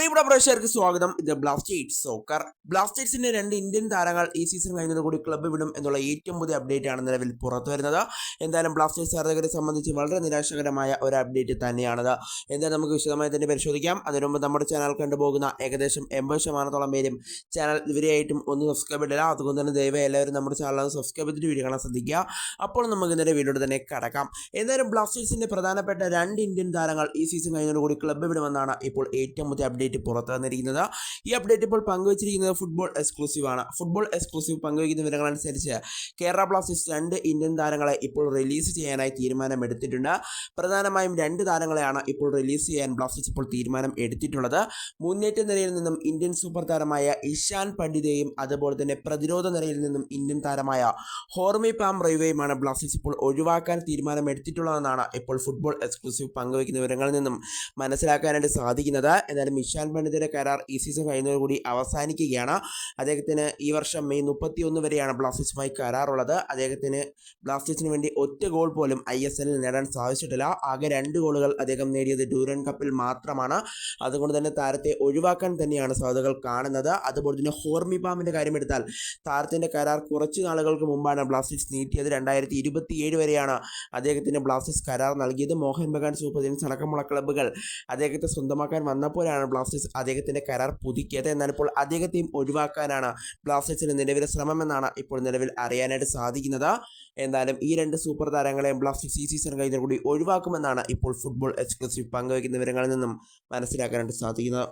പ്രിയപ്പെട്ട പ്രേക്ഷകർക്ക് സ്വാഗതം. ഇത് ബ്ലാസ്റ്റേഴ്സ് സോക്കർ ബ്ലാസ്റ്റേഴ്സിന്റെ രണ്ട് ഇന്ത്യൻ താരങ്ങൾ ഈ സീസൺ കഴിഞ്ഞതോടുകൂടി ക്ലബ്ബ് വിടും എന്നുള്ള ഏറ്റവും പുതിയ അപ്ഡേറ്റ് ആണ് നിലവിൽ പുറത്തു വരുന്നത്. എന്തായാലും ബ്ലാസ്റ്റേഴ്സ് ആരാധകരെ സംബന്ധിച്ച് വളരെ നിരാശകരമായ ഒരു അപ്ഡേറ്റ് തന്നെയാണത്. എന്തായാലും നമുക്ക് വിശദമായി തന്നെ പരിശോധിക്കാം. അതിനു മുമ്പ് നമ്മുടെ ചാനൽ കണ്ടുപോകുന്ന ഏകദേശം എൺപത് ശതമാനത്തോളം പേരും ചാനൽ ഇവരെയായിട്ടും ഒന്ന് സബ്സ്ക്രൈബ് ഇടില്ല അതുകൊണ്ട് തന്നെ ദയവായി എല്ലാവരും നമ്മുടെ ചാനൽ സബ്സ്ക്രൈബ് ചെയ്തിട്ട് വീഡിയോ കാണാൻ ശ്രദ്ധിക്കുക. അപ്പോൾ നമുക്ക് ഇന്നലെ വീഡിയോ തന്നെ കടക്കാം. എന്തായാലും ബ്ലാസ്റ്റേഴ്സിന്റെ പ്രധാനപ്പെട്ട രണ്ട് ഇന്ത്യൻ താരങ്ങൾ ഈ സീസൺ കഴിഞ്ഞതോടുകൂടി ക്ലബ്ബ് വിടുമെന്നാണ് ഇപ്പോൾ ഏറ്റവും പുതിയ അപ്ഡേറ്റ് പുറത്തു വന്നിരിക്കുന്നത്. ഈ അപ്ഡേറ്റ് ഇപ്പോൾ പങ്കുവച്ചിരിക്കുന്നത് ഫുട്ബോൾ എക്സ്ക്ലൂസീവ് ആണ്. ഫുട്ബോൾ എക്സ്ക്ലൂസീവ് പങ്കുവയ്ക്കുന്ന വിവരങ്ങളനുസരിച്ച് കേരള ബ്ലാസ്റ്റേഴ്സ് രണ്ട് ഇന്ത്യൻ താരങ്ങളെ ഇപ്പോൾ റിലീസ് ചെയ്യാനായി തീരുമാനമെടുത്തിട്ടുണ്ട്. പ്രധാനമായും രണ്ട് താരങ്ങളെയാണ് ഇപ്പോൾ റിലീസ് ചെയ്യാൻ ബ്ലാസ്റ്റേഴ്സ് ഇപ്പോൾ തീരുമാനം എടുത്തിട്ടുള്ളത്. മുന്നേറ്റ നിരയിൽ നിന്നും ഇന്ത്യൻ സൂപ്പർ താരമായ ഇഷാൻ പണ്ഡിതയും അതുപോലെ തന്നെ പ്രതിരോധ നിരയിൽ നിന്നും ഇന്ത്യൻ താരമായ ഹോർമി പാം റൈവയുമാണ് ബ്ലാസ്റ്റേഴ്സ് ഇപ്പോൾ ഒഴിവാക്കാൻ തീരുമാനമെടുത്തിട്ടുള്ളതെന്നാണ് ഇപ്പോൾ ഫുട്ബോൾ എക്സ്ക്ലൂസീവ് പങ്കുവയ്ക്കുന്ന വിവരങ്ങളിൽ നിന്നും മനസ്സിലാക്കാനായിട്ട് സാധിക്കുന്നത്. എന്നാലും ഇഷാൻ പണ്ഡിതയുടെ കരാർ ഈ സീസൺ കഴിയുന്നതോടുകൂടി അവസാനിക്കുകയാണ്. അദ്ദേഹത്തിന് ഈ വർഷം മെയ് മുപ്പത്തി ഒന്ന് വരെയാണ് ബ്ലാസ്റ്റേഴ്സുമായി കരാറുള്ളത്. അദ്ദേഹത്തിന് ബ്ലാസ്റ്റേഴ്സിന് വേണ്ടി ഒറ്റ ഗോൾ പോലും ഐ എസ് എല്ലിൽ നേടാൻ സാധിച്ചിട്ടില്ല. ആകെ രണ്ട് ഗോളുകൾ അദ്ദേഹം നേടിയത് ഡ്യൂറൻ കപ്പിൽ മാത്രമാണ്. അതുകൊണ്ട് തന്നെ താരത്തെ ഒഴിവാക്കാൻ തന്നെയാണ് സാധ്യതകൾ കാണുന്നത്. അതുപോലെ തന്നെ ഹോർമിപാമിന്റെ കാര്യമെടുത്താൽ താരത്തിന്റെ കരാർ കുറച്ച് നാളുകൾക്ക് മുമ്പാണ് ബ്ലാസ്റ്റേഴ്സ് നീട്ടിയത്. രണ്ടായിരത്തി ഇരുപത്തി ഏഴ് വരെയാണ് അദ്ദേഹത്തിന് ബ്ലാസ്റ്റേഴ്സ് കരാർ നൽകിയത്. മോഹൻ ബഗാൻ സൂപ്പർ ജയൻസ് അടക്കമുള്ള ക്ലബ്ബുകൾ അദ്ദേഹത്തെ സ്വന്തമാക്കാൻ വന്നപ്പോഴാണ് ബ്ലാസ്റ്റേഴ്സ് അദ്ദേഹത്തിന്റെ കരാർ പുതുക്കിയത് എന്നാൽ ഇപ്പോൾ അദ്ദേഹത്തെയും ഒഴിവാക്കാനാണ് ബ്ലാസ്റ്റേഴ്സിന്റെ നിലവിലെ ശ്രമമെന്നാണ് ഇപ്പോൾ നിലവിൽ അറിയാനായിട്ട് സാധിക്കുന്നത്. എന്തായാലും ഈ രണ്ട് സൂപ്പർ താരങ്ങളെയും ബ്ലാസ്റ്റേഴ്സ് ഈ സീസൺ കഴിഞ്ഞ കൂടി ഒഴിവാക്കുമെന്നാണ് ഇപ്പോൾ ഫുട്ബോൾ എക്സ്ക്ലൂസീവ് പങ്കുവയ്ക്കുന്ന വിവരങ്ങളിൽ നിന്നും മനസ്സിലാക്കാനായിട്ട് സാധിക്കുന്നത്.